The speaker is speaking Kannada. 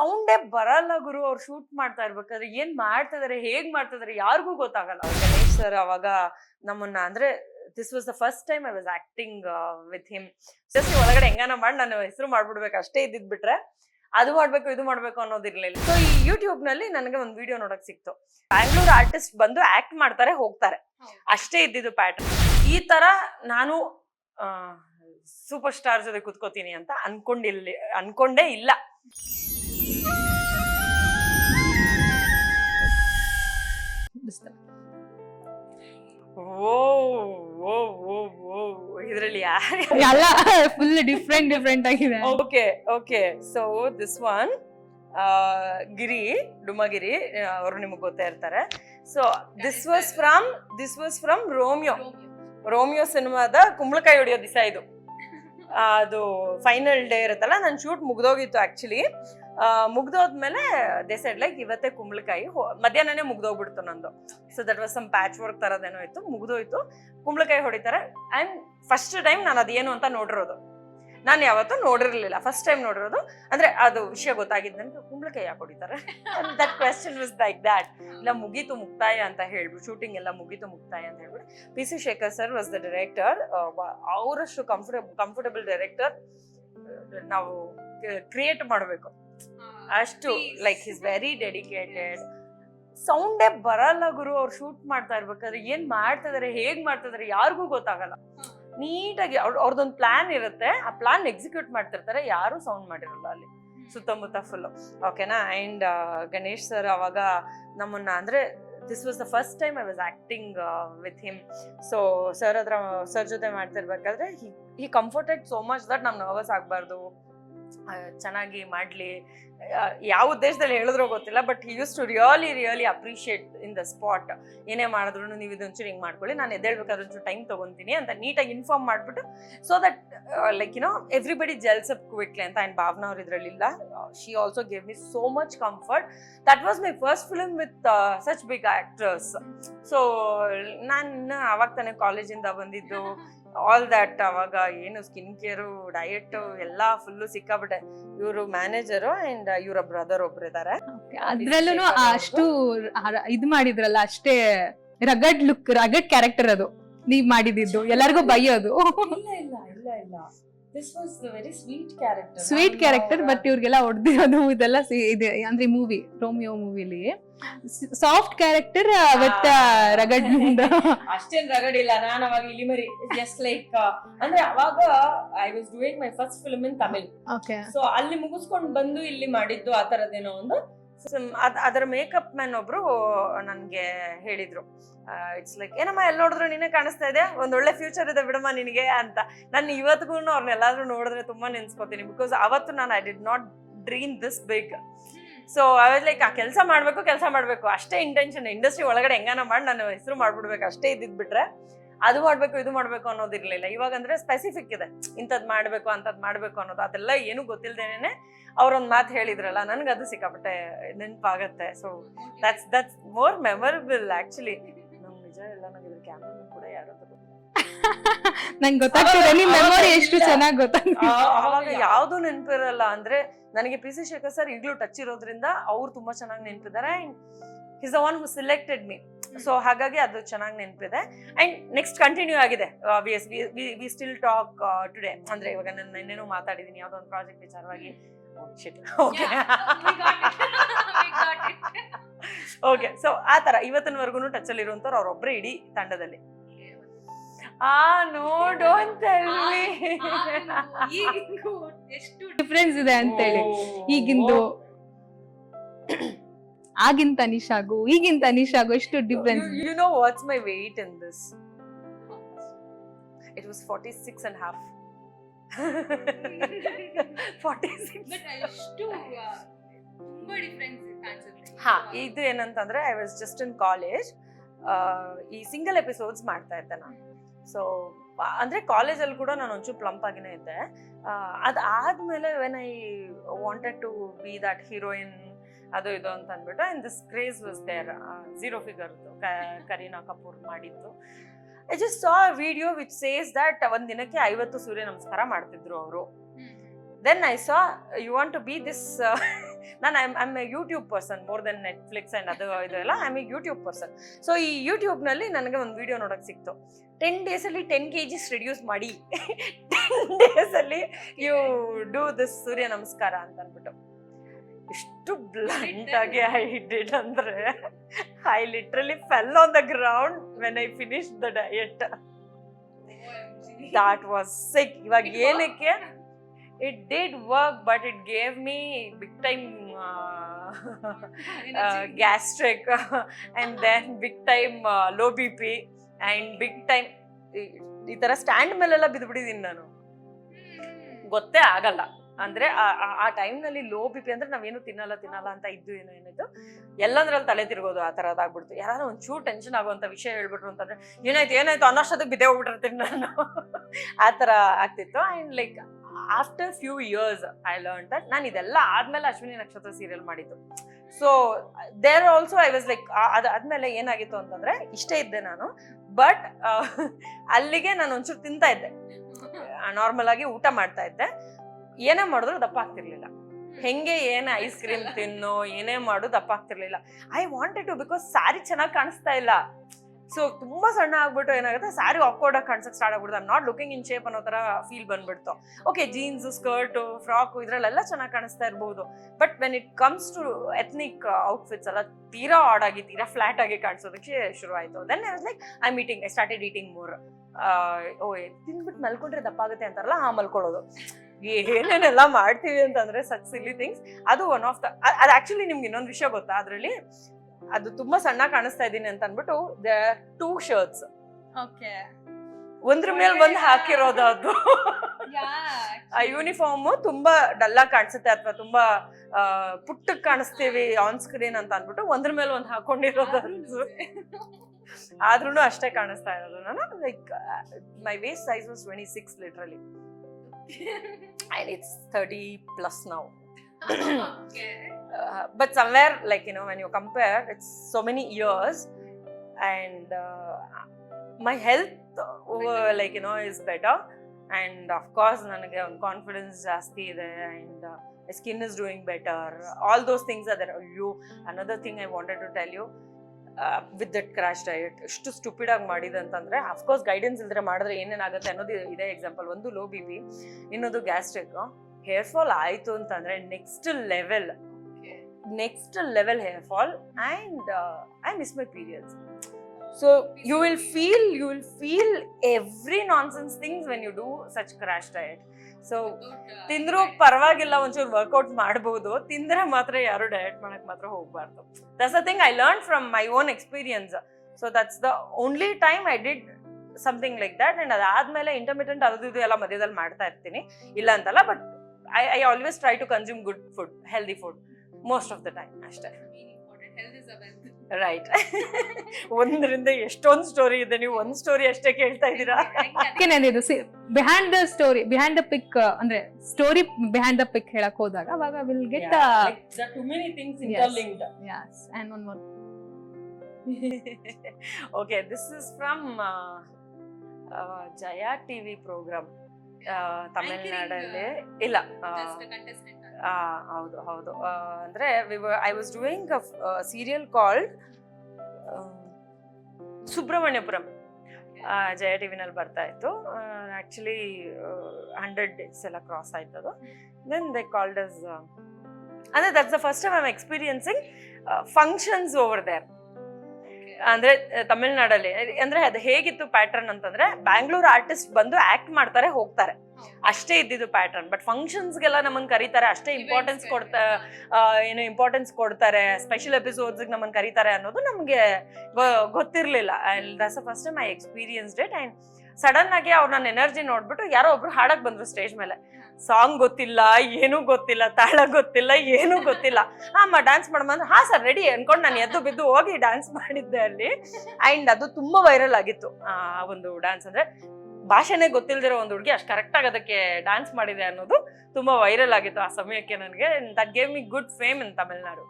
ಸೌಂಡೇ ಬರಲ್ಲ ಗುರು ಅವ್ರು ಶೂಟ್ ಮಾಡ್ತಾ ಇರ್ಬೇಕಾದ್ರೆ ಏನ್ ಮಾಡ್ತಾ ಇದಾರೆ ಹೇಗ್ ಮಾಡ್ತಾ ಇದಾರೆ ಯಾರಿಗೂ ಗೊತ್ತಾಗಲ್ಲ. ಗಣೇಶ್ ಸರ್ ಅವಾಗ ನಮ್ಮನ್ನ ಅಂದ್ರೆ this was the first time I was acting with him just ಒಳಗಡೆ ಹೆಂಗಾನ ಮಾಡಿ ನಾನು ಹೆಸರು ಮಾಡ್ಬಿಡ್ಬೇಕು ಅಷ್ಟೇ ಇದ್ದಿದ್ ಬಿಟ್ರೆ ಅದು ಮಾಡ್ಬೇಕು ಇದು ಮಾಡ್ಬೇಕು ಅನ್ನೋದಿರ್ಲಿಲ್ಲ ಸೊ ಈ ಯೂಟ್ಯೂಬ್ನಲ್ಲಿ ನನಗೆ ಒಂದು ವಿಡಿಯೋ ನೋಡಕ್ ಸಿಕ್ತು. ಬ್ಯಾಂಗ್ಳೂರ್ ಆರ್ಟಿಸ್ಟ್ ಬಂದು ಆಕ್ಟ್ ಮಾಡ್ತಾರೆ ಹೋಗ್ತಾರೆ. ಅಷ್ಟೇ ಇದ್ದಿದ್ದು ಪ್ಯಾಟರ್ನ್ ಈ ತರ ನಾನು ಸೂಪರ್ ಸ್ಟಾರ್ ಜೊತೆ ಕುತ್ಕೋತೀನಿ ಅಂತ ಅನ್ಕೊಂಡಿಲ್ಲ ಅನ್ಕೊಂಡೇ ಇಲ್ಲ. ಇದ್ರಲ್ಲಿ ಎಲ್ಲ ಫುಲ್ ಡಿಫ್ರೆಂಟ್ ಡಿಫ್ರೆಂಟ್ ಆಗಿದೆ. Okay okay so this one ಗಿರಿ ಡುಮಗಿರಿ ಅವರು ನಿಮಗೆ ಗೊತ್ತೇ ಇರ್ತಾರೆ. So this was from this was from Romeo Romeo ಸಿನಿಮಾದ ಕುಂಬಳಕಾಯಿ ಹೊಡೆಯೋ ದಿಸ ಇದು. ಅದು ಫೈನಲ್ ಡೇ ಇರುತ್ತಲ್ಲ ನನ್ನ ಶೂಟ್ ಮುಗ್ದೋಗಿತ್ತು ಆಕ್ಚುಲಿ ಮುಗ್ದೋದ್ಮೇಲೆ ದೇ ಸೈಡ್ ಲೈಕ್ ಇವತ್ತೇ ಕುಂಬಳಕಾಯಿ ಮಧ್ಯಾಹ್ನನೇ ಮುಗ್ದೋಗ್ಬಿಡ್ತು ನಂದು. So that was some patch work ತರದೇನೋ ಇತ್ತು, ಮುಗ್ದೋಯ್ತು, ಕುಂಬಳಕಾಯಿ ಹೊಡಿತಾರೆ. ಅಂಡ್ ಫಸ್ಟ್ ಟೈಮ್ ನಾನು ಅದೇನು ಅಂತ ನೋಡಿರೋದು. ನಾನು ಯಾವತ್ತೂ ನೋಡಿರ್ಲಿಲ್ಲ ಫಸ್ಟ್ ಟೈಮ್ ನೋಡಿರೋದು. ಅಂದ್ರೆ ಅದು ವಿಷಯ ಗೊತ್ತಾಗಿದ್ದು ನನಗೆ ಕುಂಬಳಕಾಯಿ ಯಾಕೆ ಹೊಡಿತಾರೆ? That question was like that ಇಲ್ಲ, ಮುಗೀತು ಮುಕ್ತಾಯ ಅಂತ ಹೇಳ್ಬಿಟ್ಟು ಶೂಟಿಂಗ್ ಎಲ್ಲ ಮುಗೀತು ಮುಕ್ತಾಯ ಅಂತ ಹೇಳ್ಬಿಟ್ಟು P C Shekhar sir was the director ಅವರಷ್ಟು ಕಂಫರ್ಟಬಲ್ ಕಂಫರ್ಟಬಲ್ ಡೈರೆಕ್ಟರ್ ನಾವು ಕ್ರಿಯೇಟ್ ಮಾಡಬೇಕು. ಅಷ್ಟು ಲೈಕ್ ಇಸ್ ವೆರಿ ಡೆಡಿಕೇಟೆಡ್ ಸೌಂಡೇ ಬರಲ್ಲ ಗುರು ಅವ್ರು ಶೂಟ್ ಮಾಡ್ತಾ ಇರ್ಬೇಕಾದ್ರೆ ಏನ್ ಮಾಡ್ತಾ ಇದಾರೆ ಹೇಗ್ ಮಾಡ್ತಾ ಇದಾರೆ ಯಾರಿಗೂ ಗೊತ್ತಾಗಲ್ಲ. ನೀಟಾಗಿ ಅವ್ರ ಅವ್ರದ್ದೊಂದು ಪ್ಲಾನ್ ಇರುತ್ತೆ ಆ ಪ್ಲಾನ್ ಎಕ್ಸಿಕ್ಯೂಟ್ ಮಾಡ್ತಿರ್ತಾರೆ ಯಾರು ಸೌಂಡ್ ಮಾಡಿರಲ್ಲ ಅಲ್ಲಿ ಸುತ್ತಮುತ್ತ ಫುಲ್ ಓಕೆನಾ ಅಂಡ್ ಗಣೇಶ್ ಸರ್ ಅವಾಗ ನಮ್ಮನ್ನ ಅಂದ್ರೆ this was the first time I was acting with him so sir ಹತ್ರ ಸರ್ ಜೊತೆ ಮಾಡ್ತಿರ್ಬೇಕಾದ್ರೆ he comforted so much that ನಮ್ ನರ್ವಸ್ ಆಗಬಾರ್ದು. ಚೆನ್ನಾಗಿ ಮಾಡಲಿ. ಯಾವ ಉದ್ದೇಶದಲ್ಲಿ ಹೇಳಿದ್ರೋ ಗೊತ್ತಿಲ್ಲ but he used to really really appreciate in the spot ಏನೇ ಮಾಡಿದ್ರು ನೀವು ಇದೊಂಚೂರು ಹಿಂಗೆ ಮಾಡ್ಕೊಳ್ಳಿ, ನಾನು ಎದ್ದೇಳ್ಬೇಕಾದ್ರೆ ಒಂಚೂರು ಟೈಮ್ ತೊಗೊತೀನಿ ಅಂತ ನೀಟಾಗಿ ಇನ್ಫಾರ್ಮ್ ಮಾಡಿಬಿಟ್ಟು so that like you know everybody gels up quickly ಅಂತ ಆ್ಯಂಡ್ ಭಾವನಾ ಅವ್ರು ಇದರಲ್ಲಿಲ್ಲ she also gave me so much comfort that was my first film with such big actress so ನಾನು ಅವಾಗ ತಾನೇ ಕಾಲೇಜಿಂದ ಬಂದಿದ್ದು. ಆಲ್ ದಟ್ ಅವಾಗ ಏನು ಸ್ಕಿನ್ ಕೇರು ಡಯಟ್ ಎಲ್ಲ ಫುಲ್ಲು ಸಿಕ್ಕಾಬಿಟ್ಟೆ ಇವರು ಮ್ಯಾನೇಜರು ಅಂಡ್ ಇವರ ಬ್ರದರ್ ಒಬ್ರು ಇದಾರೆ. ಅದ್ರಲ್ಲೂ ಅಷ್ಟು ಇದ್ ಮಾಡಿದ್ರಲ್ಲ ಅಷ್ಟೇ ರಗಡ್ ಲುಕ್ ರಗಡ್ ಕ್ಯಾರೆಕ್ಟರ್ ಅದು. ನೀವ್ ಮಾಡಿದಿದ್ದು ಎಲ್ಲರಿಗೂ ಬೈಯೋದು. ಇಲ್ಲ ಇಲ್ಲ ಇಲ್ಲ ಇಲ್ಲ. This was very sweet character sweet character but ಇವ್ರಿಗೆಲ್ಲ ಹೊಡೆದಿರೋದು ಇದೆಲ್ಲ ಇದೆ. ಅಂದ್ರೆ ಮೂವಿ ರೋಮಿಯೋ ಮೂವಿಲಿ ಸಾಫ್ಟ್ ಕ್ಯಾರೆಕ್ಟರ್ ವಿತ್ ರಗಡ್ ಅಷ್ಟೇನ್ ರಗಡಿಲ್ಲ. ನಾನು ಅವಾಗ ಇಲಿಮರಿ ಜಸ್ಟ್ ಲೈಕ್ ಅಂದ್ರೆ ಅವಾಗ I was doing my first film in Tamil so ಅಲ್ಲಿ ಮುಗಿಸ್ಕೊಂಡು ಬಂದು ಇಲ್ಲಿ ಮಾಡಿದ್ದು ಆ ತರದೇನೋ ಒಂದು ಅದ್- ಅದರ ಮೇಕಪ್ ಮ್ಯಾನ್ ಒಬ್ರು ನನ್ಗೆ ಹೇಳಿದ್ರು. ಇಟ್ಸ್ ಲೈಕ್ ಏನಮ್ಮ ಎಲ್ಲಿ ನೋಡಿದ್ರು ನೀನೇ ಕಾಣಿಸ್ತಾ ಇದೆ? ಒಂದ್ ಒಳ್ಳೆ ಫ್ಯೂಚರ್ ಇದೆ ಬಿಡಮ್ಮ ನಿನಗೆ ಅಂತ. ನಾನು ಇವತ್ತಿಗೂ ಅವ್ರನ್ನೆಲ್ಲಾದ್ರೂ ನೋಡಿದ್ರೆ ತುಂಬಾ ನೆನ್ಸ್ಕೊತೀನಿ ಬಿಕಾಸ್ ಅವತ್ತು ನಾನು I did not dream this big so ಅವಾಗ ಲೈಕ್ ಆ ಕೆಲಸ ಮಾಡ್ಬೇಕು ಕೆಲಸ ಮಾಡ್ಬೇಕು. ಅಷ್ಟೇ ಇಂಟೆನ್ಷನ್ ಇಂಡಸ್ಟ್ರಿ ಒಳಗಡೆ ಹೆಂಗಾನ ಮಾಡಿ, ನಾನು ಹೆಸರು ಮಾಡ್ಬಿಡ್ಬೇಕು, ಅಷ್ಟೇ ಇದ್ದಿದ್ ಬಿಟ್ರೆ. ಅದು ಮಾಡ್ಬೇಕು ಇದು ಮಾಡ್ಬೇಕು ಅನ್ನೋದಿರ್ಲಿಲ್ಲ ಇವಾಗ ಅಂದ್ರೆ ಸ್ಪೆಸಿಫಿಕ್ ಇದೆ. ಇಂಥದ್ ಮಾಡ್ಬೇಕು ಅಂತದ್ ಮಾಡ್ಬೇಕು ಅನ್ನೋದು. ಅದೆಲ್ಲ ಏನು ಗೊತ್ತಿಲ್ದೇನೆ ಅವ್ರೊಂದ್ ಮಾತು ಹೇಳಿದ್ರಲ್ಲ ನನ್ಗೆ ಅದು ಸಿಕ್ಕಾಪಟ್ಟೆ ನೆನಪಾಗತ್ತೆ. So that's that's more memorable actually ನಮ್ ನಿಜ ಎಲ್ಲ ನಂಗೆ ಕ್ಯಾಮ್ರಾ ಕೂಡ ಯಾರು ಅಂತ ಗೊತ್ತಿಲ್ಲ. ನಂಗೆ ಗೊತ್ತಾಗ್ತಿದೆ ನಿಮ್ ಮೆಮೊರಿ ಎಷ್ಟು ಚೆನ್ನಾಗಿ ಗೊತ್ತಾಗ್ತಿದೆ. ಅವಾಗ ಯಾವ್ದು ನೆನಪಿರಲ್ಲ ಅಂದ್ರೆ ನನಗೆ ಪಿ ಸಿ ಶೇಖರ್ ಸರ್ ಈಗಲೂ ಟಚ್ ಇರೋದ್ರಿಂದ ಅವ್ರು ತುಂಬಾ ಚೆನ್ನಾಗಿ ನೆನಪಿದ್ದಾರೆ. And his one who selected me so ಹಾಗಾಗಿ ಅದು ಚೆನ್ನಾಗಿ ನೆನಪಿದೆ. ಅಂಡ್ ನೆಕ್ಸ್ಟ್ ಕಂಟಿನ್ಯೂ ಆಗಿದೆ ವಿ ಸ್ಟಿಲ್ ಟಾಕ್ ಟುಡೇ ಅಂದ್ರೆ ಇವಾಗ ನಾನು ನಿನ್ನೆನೂ ಮಾತಾಡಿದೀನಿ ಯಾವುದೋ ಒಂದು ಪ್ರಾಜೆಕ್ಟ್ ವಿಚಾರವಾಗಿ. ಓಕೆ ಓಕೆ ಸೊ ಆ ತರ ಇವತ್ತಿನವರೆಗೂ ಟಚ್ ಅಲ್ಲಿ ಇರುವಂತವ್ರು ಅವ್ರೊಬ್ರೆ ಇಡೀ ತಂಡದಲ್ಲಿ. ಆ ನೋ ಡೋಂಟ್ ಎಷ್ಟು ಡಿಫ್ರೆನ್ಸ್ ಇದೆ ಅಂತ ಹೇಳಿ ಈಗಿಂದು ಆಗಿನ ತನಿಷಾಗು ಈಗಿನ ತನಿಷಾಗು ಎಷ್ಟು difference you know what's my weight in this it was was 46 and half half. 46. ಹಾ ಇದು ಏನಂತಂದ್ರೆ I was just in college ಈ ಸಿಂಗಲ್ ಎಪಿಸೋಡ್ಸ್ ಮಾಡ್ತಾ ಇದ್ದೆ ನಾನು. ಸೊ ಅಂದ್ರೆ ಕಾಲೇಜಲ್ಲಿ ಕೂಡ ನಾನು ಒಂಚೂರು ಪ್ಲಂಪ್ ಆಗಿನೇ ಇದ್ದೆ. ಅದು ಆದಮೇಲೆ when I wanted to be that heroine ಅದು ಇದು ಅಂತ ಅಂದ್ಬಿಟ್ಟು and this craze was there zero ಫಿಗರ್ದು Kareena Kapoor ಮಾಡಿದ್ದು. I just saw video which says that ಒಂದ್ ದಿನಕ್ಕೆ ಐವತ್ತು ಸೂರ್ಯ ನಮಸ್ಕಾರ ಮಾಡ್ತಿದ್ರು ಅವರು. Then I saw you want to be this ನಾನು I am a YouTube person more then Netflix and ಅದು ಇದೆಲ್ಲ I am a YouTube person so ಈ ಯೂಟ್ಯೂಬ್ನಲ್ಲಿ ನನಗೆ ಒಂದು ವಿಡಿಯೋ ನೋಡೋಕೆ ಸಿಕ್ತು. ಟೆನ್ ಡೇಸಲ್ಲಿ ಟೆನ್ ಕೆ ಜಿಸ್ ರಿಡ್ಯೂಸ್ ಮಾಡಿ. ಟೆನ್ ಡೇಸಲ್ಲಿ you do this Surya Namaskar ಅಂತ ಅಂದ್ಬಿಟ್ಟು. ಇಷ್ಟು ಬ್ಲಂಟ್ ಆಗಿ ಐ ಡಿಡ್ ಅಂದ್ರೆ I literally fell on the ground when I finish the diet that was sick ಇವಾಗ ಏನಕ್ಕೆ? It did work but it gave me big time gastric and then big time low B P and big time ಈ ಥರ ಸ್ಟ್ಯಾಂಡ್ ಮೇಲೆಲ್ಲ ಬಿದ್ದುಬಿಟ್ಟಿದ್ದೀನಿ ನಾನು. ಗೊತ್ತೇ ಆಗಲ್ಲ. ಅಂದ್ರೆ ಆ- ಆ- ಟೈಮ್ ಟೈಮ್ನಲ್ಲಿ ಲೋ ಬಿ ಪಿ ಅಂದ್ರೆ ನಾವೇನು ತಿನ್ನಲ್ಲ ತಿನ್ನಲ್ಲ ಅಂತ ಇದ್ದು ಏನೋ ಏನಿದ್ದು ಎಲ್ಲಂದ್ರಲ್ಲಿ ತಲೆ ತಿರ್ಗೋದು ಆ ಥರದಾಗ್ಬಿಡ್ತು ಯಾರು ಒಂಚೂರು ಟೆನ್ಷನ್ ಆಗುವಂತ ವಿಷಯ ಹೇಳ್ಬಿಟ್ರು ಅಂತಂದ್ರೆ ಏನಾಯ್ತು ಏನಾಯ್ತು ಅನ್ನೋಷ್ಟೊತ್ತಿಗೆ ಬಿದ್ದೆ ಹೋಗ್ಬಿಟ್ಟಿರ್ತೀನಿ ನಾನು. ಆ ತರ ಆಗ್ತಿತ್ತು. And like after few years I learn that ನಾನು ಇದೆಲ್ಲ ಆದ್ಮೇಲೆ ಅಶ್ವಿನಿ ನಕ್ಷತ್ರ ಸೀರಿಯಲ್ ಮಾಡಿದ್ದು. So there also I was like ಅದಾದ್ಮೇಲೆ ಏನಾಗಿತ್ತು ಅಂತಂದ್ರೆ ಇಷ್ಟೇ ಇದ್ದೆ ನಾನು. ಬಟ್ ಅಲ್ಲಿಗೆ ನಾನು ಒಂಚೂರು ತಿಂತಾ ಇದ್ದೆ. ನಾರ್ಮಲ್ ಆಗಿ ಊಟ ಮಾಡ್ತಾ ಇದ್ದೆ. ಏನೇ ಮಾಡಿದ್ರು ದಪ್ಪ ಆಗ್ತಿರ್ಲಿಲ್ಲ. ಹೆಂಗೆ ಏನೇ ಐಸ್ ಕ್ರೀಮ್ ತಿನ್ನು ಏನೇ ಮಾಡು ದಪ್ಪ ಆಗ್ತಿರ್ಲಿಲ್ಲ. I wanted to because sari ಚೆನ್ನಾಗಿ ಕಾಣಿಸ್ತಾ ಇಲ್ಲ. ಸೊ ತುಂಬಾ ಸಣ್ಣ ಆಗ್ಬಿಟ್ಟು ಏನಾಗುತ್ತೆ ಸ್ಯಾರಿ ಆಕ್ವರ್ಡ್ ಆಗಿ ಕಾಣಿಸಕ್ ಸ್ಟಾರ್ಟ್ ಆಗ್ಬಿಡ್ತು I'm not looking in shape ಅನ್ನೋ ತರ ಫೀಲ್ ಬಂದ್ಬಿಡ್ತು. ಓಕೆ ಜೀನ್ಸ್ ಸ್ಕರ್ಟ್ ಫ್ರಾಕ್ ಇದ್ರಲ್ಲೆಲ್ಲ ಚೆನ್ನಾಗಿ ಕಾಣಿಸ್ತಾ ಇರಬಹುದು but when it comes to ethnic outfits ಎಲ್ಲ ತೀರಾ ಆಡ್ ಆಗಿ ತೀರಾ ಫ್ಲಾಟ್ ಆಗಿ ಕಾಣಿಸೋದಕ್ಕೆ ಶುರು ಆಯ್ತು then I was like I meeting I started eating more ಓ ತಿಂದ್ಬಿಟ್ಟು ಮಲ್ಕೊಂಡ್ರೆ ದಪ್ಪ ಆಗುತ್ತೆ ಅಂತಾರಲ್ಲ ಆ ಮಲ್ಕೊಳ್ಳೋದು. ಏನೇನೆಲ್ಲ ಮಾಡ್ತೀವಿ ಅಂತಂದ್ರೆ ಸಚ್ ಸಿಲಿ ಥಿಂಗ್ಸ್ ಅದು ಒನ್ ಆಫ್ ದ ಅದು ಆಕ್ಚುಲಿ ನಿಮ್ಗೆ ಇನ್ನೊಂದು ವಿಷಯ ಗೊತ್ತಾ? ಅದರಲ್ಲಿ ಅದು ತುಂಬಾ ಸಣ್ಣ ಕಾಣಿಸ್ತಾ ಇದ್ದೀನಿ ಅಂತ ಅಂದ್ಬಿಟ್ಟು ದ ಟೂ ಶರ್ಟ್ಸ್ ಓಕೆ ಒಂದ್ರ ಮೇಲೆ ಒಂದ್ ಹಾಕಿರೋದು ಅದು. ಆ ಯೂನಿಫಾರ್ಮ್ ತುಂಬಾ ಡಲ್ಲಾಗಿ ಕಾಣಿಸುತ್ತೆ ಅಥವಾ ತುಂಬಾ ಪುಟ್ಟಕ್ ಕಾಣಿಸ್ತೀವಿ ಆನ್ ಸ್ಕ್ರೀನ್ ಅಂತ ಅಂದ್ಬಿಟ್ಟು ಒಂದ್ರ ಮೇಲೆ ಒಂದ್ ಹಾಕೊಂಡಿರೋದು ಆದ್ರೂ ಅಷ್ಟೇ ಕಾಣಿಸ್ತಾ ಇರೋದು. ನಾನು like my waist size was twenty six literally and it's 30 plus now. Uh, but somewhere, like, you know, when you compare, it's so many years, and uh, my health, uh, like, you know, is better. And of course, ನನಗೆ ಒಂದು ಕಾನ್ಫಿಡೆನ್ಸ್ ಜಾಸ್ತಿ ಇದೆ and my skin is doing better. All those things are there. You, another thing I wanted to tell you, with that crash diet ಎಷ್ಟು ಸ್ಟುಪಿಡ್ ಆಗಿ ಮಾಡಿದೆ ಅಂತಂದ್ರೆ ಅಫ್ಕೋರ್ಸ್ ಗೈಡೆನ್ಸ್ ಇಲ್ದ್ರೆ ಮಾಡಿದ್ರೆ ಏನೇನಾಗುತ್ತೆ ಅನ್ನೋದು ಇದೇ ಎಕ್ಸಾಂಪಲ್ ಒಂದು ಲೋ ಬಿ ಪಿ ಇನ್ನೊಂದು ಗ್ಯಾಸ್ಟ್ರಿಕ್ ಹೇರ್ ಫಾಲ್ ಆಯಿತು ಅಂತಂದ್ರೆ next level next level hair fall and I miss my periods so you will feel you will feel every nonsense things when you do such crash diet so ತಿಂದ್ರೂ ಪರವಾಗಿಲ್ಲ ಒಂಚೂರು ವರ್ಕೌಟ್ ಮಾಡಬಹುದು ತಿಂದ್ರೆ ಮಾತ್ರ ಯಾರು ಡಯಟ್ ಮಾಡಕ್ ಮಾತ್ರ ಹೋಗ್ಬಾರ್ದು. That's a thing I learn from my own experience so that's the only time I did something like that and ಅದಾದ್ಮೇಲೆ ಇಂಟರ್ಮಿಟೆಂಟ್ ಅದು ಇದು ಎಲ್ಲ ಮಧ್ಯದಲ್ಲಿ ಮಾಡ್ತಾ ಇರ್ತೀನಿ. ಇಲ್ಲ ಅಂತಲ್ಲ but I I always try to consume good food healthy food most of the time ಅಷ್ಟೇ. ರೈಟ್ ಒಂದರಿಂದ ಎಷ್ಟೊಂದು ಸ್ಟೋರಿ ಇದೆ ನೀವು ಒಂದ್ ಸ್ಟೋರಿ ಅಷ್ಟೇ ಕೇಳ್ತಾ ಇದ್ದೀರಾ ಇದು behind the story behind the pic ಅಂದ್ರೆ ಸ್ಟೋರಿ ಬಿಹೈಂಡ್ ದ ಪಿಕ್ ಹೇಳಕ್ ಹೋದಾಗ ಅವಾಗ will get to many things interlinked too many things Yes. interlinked. Yes and one more okay this is from Jaya TV program TV. ತಮಿಳ್ನಾಡಲ್ಲಿ ಇಲ್ಲ ಹೌದು ಹೌದು. ಅಂದ್ರೆ I was doing serial called Subrahmanyapuram Jaya T ವಿನಲ್ಲಿ ಬರ್ತಾ ಇತ್ತು. ಆಕ್ಚುಲಿ ಹಂಡ್ರೆಡ್ ಡೇಸ್ ಎಲ್ಲ ಕ್ರಾಸ್ ಆಯ್ತು ಅದು ದೆನ್ ದೇ ಕಾಲ್ಡ್ ಅಸ್ ಅಂದ್ರೆ that's the first time I'm experiencing functions over there ಅಂದ್ರೆ ತಮಿಳ್ನಾಡಲ್ಲಿ ಅಂದ್ರೆ ಅದು ಹೇಗಿತ್ತು ಪ್ಯಾಟರ್ನ್ ಅಂತಂದ್ರೆ ಬ್ಯಾಂಗ್ಳೂರ್ ಆರ್ಟಿಸ್ಟ್ ಬಂದು ಆಕ್ಟ್ ಮಾಡ್ತಾರೆ, ಹೋಗ್ತಾರೆ. ಅಷ್ಟೇ ಇದ್ದಿದ್ದು ಪ್ಯಾಟರ್ನ್ ಬಟ್ ಫಂಕ್ಷನ್ಸ್ಗೆಲ್ಲ ನಮ್ಮನ್ನ ಕರೀತಾರೆ ಅಷ್ಟೇ ಇಂಪಾರ್ಟೆನ್ಸ್ ಕೊಡ್ತಾ ಏನು ಇಂಪಾರ್ಟೆನ್ಸ್ ಕೊಡ್ತಾರೆ. ಸ್ಪೆಷಲ್ ಎಪಿಸೋಡ್ಸ್ ನಮ್ಮನ್ನ ಕರೀತಾರೆ ಅನ್ನೋದು ನಮಗೆ ಗೊತ್ತಿರಲಿಲ್ಲ. And that's first time I experience it and sudden ಆಗಿ ಅವ್ರು ನನ್ನ ಎನರ್ಜಿ ನೋಡ್ಬಿಟ್ಟು ಯಾರೋ ಒಬ್ರು ಹಾಡಕ್ ಬಂದ್ರು ಸ್ಟೇಜ್ ಮೇಲೆ. ಸಾಂಗ್ ಗೊತ್ತಿಲ್ಲ ಏನೂ ಗೊತ್ತಿಲ್ಲ ತಾಳ ಗೊತ್ತಿಲ್ಲ ಏನೂ ಗೊತ್ತಿಲ್ಲ. ಅಮ್ಮ ಡ್ಯಾನ್ಸ್ ಅಂದ್ರೆ ಹಾ ಸರ್ ರೆಡಿ ಅನ್ಕೊಂಡು ನಾನು ಎದ್ದು ಬಿದ್ದು ಹೋಗಿ ಡ್ಯಾನ್ಸ್ ಮಾಡಿದ್ದೆ ಅಲ್ಲಿ. ಅಂಡ್ ಅದು ತುಂಬಾ ವೈರಲ್ ಆಗಿತ್ತು ಆ ಒಂದು ಡ್ಯಾನ್ಸ್ ಅಂದ್ರೆ. ಭಾಷೆನೇ ಗೊತ್ತಿಲ್ದಿರೋ ಒಂದು ಹುಡುಗಿ ಅಷ್ಟು ಕರೆಕ್ಟ್ ಆಗಿ ಅದಕ್ಕೆ ಡ್ಯಾನ್ಸ್ ಮಾಡಿದೆ ಅನ್ನೋದು ತುಂಬಾ ವೈರಲ್ ಆಗಿತ್ತು ಆ ಸಮಯಕ್ಕೆ ನನಗೆ. That gave me good fame in Tamil Nadu